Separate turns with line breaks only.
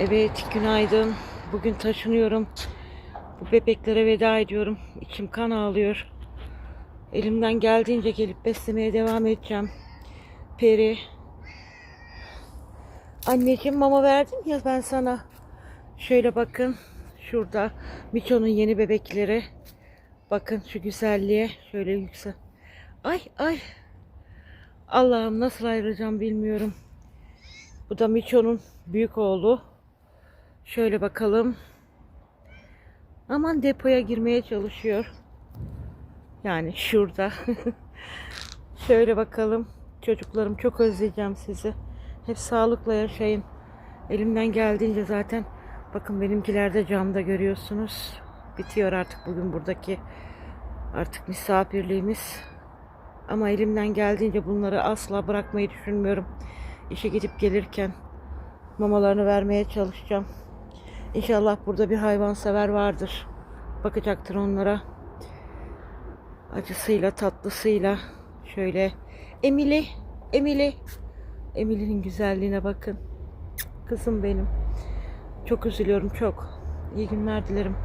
Evet, günaydın. Bugün taşınıyorum. Bu bebeklere veda ediyorum. İçim kan ağlıyor. Elimden geldiğince gelip beslemeye devam edeceğim. Peri. Anneciğim mama verdim ya ben sana. Şöyle bakın. Şurada Miço'nun yeni bebekleri. Bakın şu güzelliğe. Şöyle yüksel. Ay ay. Allah'ım nasıl ayıracağım bilmiyorum. Bu da Miço'nun büyük oğlu. Şöyle bakalım. Aman depoya girmeye çalışıyor. Yani şurada. Şöyle bakalım. Çocuklarım çok özleyeceğim sizi. Hep sağlıkla yaşayın. Elimden geldiğince zaten bakın benimkiler de camda görüyorsunuz. Bitiyor artık bugün buradaki artık misafirliğimiz. Ama elimden geldiğince bunları asla bırakmayı düşünmüyorum. İşe gidip gelirken mamalarını vermeye çalışacağım. İnşallah burada bir hayvansever vardır. Bakacaktır onlara. Acısıyla, tatlısıyla. Şöyle Emily, Emily. Emily'nin güzelliğine bakın. Kızım benim. Çok üzülüyorum çok. İyi günler dilerim.